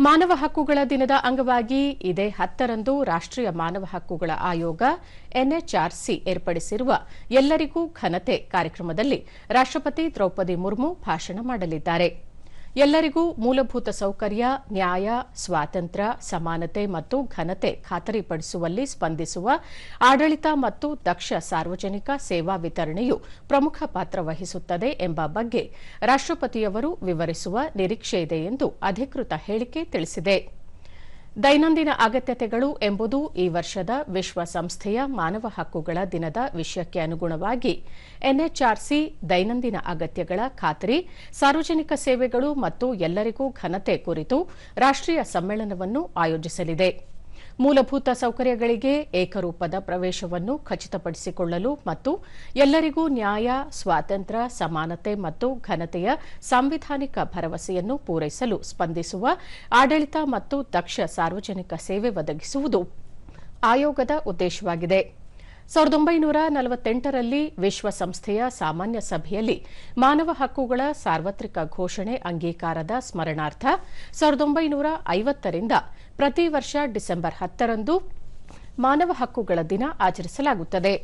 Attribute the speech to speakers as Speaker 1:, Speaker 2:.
Speaker 1: ಮಾನವ ಹಕ್ಕುಗಳ ದಿನದ ಅಂಗವಾಗಿ ಇದೇ ಹತ್ತರಂದು ರಾಷ್ಟೀಯ ಮಾನವ ಹಕ್ಕುಗಳ ಆಯೋಗ ಎನ್ಎಚ್ಆರ್ಸಿ ಏರ್ಪಡಿಸಿರುವ ಎಲ್ಲರಿಗೂ ಘನತೆ ಕಾರ್ಯಕ್ರಮದಲ್ಲಿ ರಾಷ್ಟಪತಿ ದ್ರೌಪದಿ ಮುರ್ಮು ಭಾಷಣ ಮಾಡಲಿದ್ದಾರೆ. ಎಲ್ಲರಿಗೂ ಮೂಲಭೂತ ಸೌಕರ್ಯ, ನ್ಯಾಯ, ಸ್ವಾತಂತ್ರ್ಯ, ಸಮಾನತೆ ಮತ್ತು ಘನತೆ ಖಾತರಿಪಡಿಸುವಲ್ಲಿ ಸ್ಪಂದಿಸುವ ಆಡಳಿತ ಮತ್ತು ದಕ್ಷ ಸಾರ್ವಜನಿಕ ಸೇವಾ ವಿತರಣೆಯು ಪ್ರಮುಖ ಪಾತ್ರ ವಹಿಸುತ್ತದೆ ಎಂಬ ಬಗ್ಗೆ ರಾಷ್ಟಪತಿಯವರು ವಿವರಿಸುವ ನಿರೀಕ್ಷೆಯಿದೆ ಎಂದು ಅಧಿಕೃತ ಹೇಳಿಕೆ ತಿಳಿಸಿದೆ. ದೈನಂದಿನ ಅಗತ್ಯತೆಗಳು ಎಂಬುದು ಈ ವರ್ಷದ ವಿಶ್ವಸಂಸ್ಥೆಯ ಮಾನವ ಹಕ್ಕುಗಳ ದಿನದ ವಿಷಯಕ್ಕೆ ಅನುಗುಣವಾಗಿ ಎನ್ಎಚ್ಆರ್ಸಿ ದೈನಂದಿನ ಅಗತ್ಯಗಳ ಖಾತರಿ, ಸಾರ್ವಜನಿಕ ಸೇವೆಗಳು ಮತ್ತು ಎಲ್ಲರಿಗೂ ಘನತೆ ಕುರಿತು ರಾಷ್ಟೀಯ ಸಮ್ಮೇಳನವನ್ನು ಆಯೋಜಿಸಲಿದೆ. ಮೂಲಭೂತ ಸೌಕರ್ಯಗಳಿಗೆ ಏಕರೂಪದ ಪ್ರವೇಶವನ್ನು ಖಚಿತಪಡಿಸಿಕೊಳ್ಳಲು ಮತ್ತು ಎಲ್ಲರಿಗೂ ನ್ಯಾಯ, ಸ್ವಾತಂತ್ರ್ಯ, ಸಮಾನತೆ ಮತ್ತು ಘನತೆಯ ಸಾಂವಿಧಾನಿಕ ಭರವಸೆಯನ್ನು ಪೂರೈಸಲು ಸ್ಪಂದಿಸುವ ಆಡಳಿತ ಮತ್ತು ದಕ್ಷ ಸಾರ್ವಜನಿಕ ಸೇವೆ ಒದಗಿಸುವುದು ಆಯೋಗದ ಉದ್ದೇಶವಾಗಿದೆ. ಸಾವಿರದ ಒಂಬೈನೂರ ನಲವತ್ತೆಂಟರಲ್ಲಿ ವಿಶ್ವಸಂಸ್ಥೆಯ ಸಾಮಾನ್ಯ ಸಭೆಯಲ್ಲಿ ಮಾನವ ಹಕ್ಕುಗಳ ಸಾರ್ವತ್ರಿಕ ಘೋಷಣೆ ಅಂಗೀಕಾರದ ಸ್ಮರಣಾರ್ಥ ಸಾವಿರದ ಒಂಬೈನೂರ ಐವತ್ತರಿಂದ ಪ್ರತಿ ವರ್ಷ ಡಿಸೆಂಬರ್ ಹತ್ತರಂದು ಮಾನವ ಹಕ್ಕುಗಳ ದಿನ ಆಚರಿಸಲಾಗುತ್ತದೆ.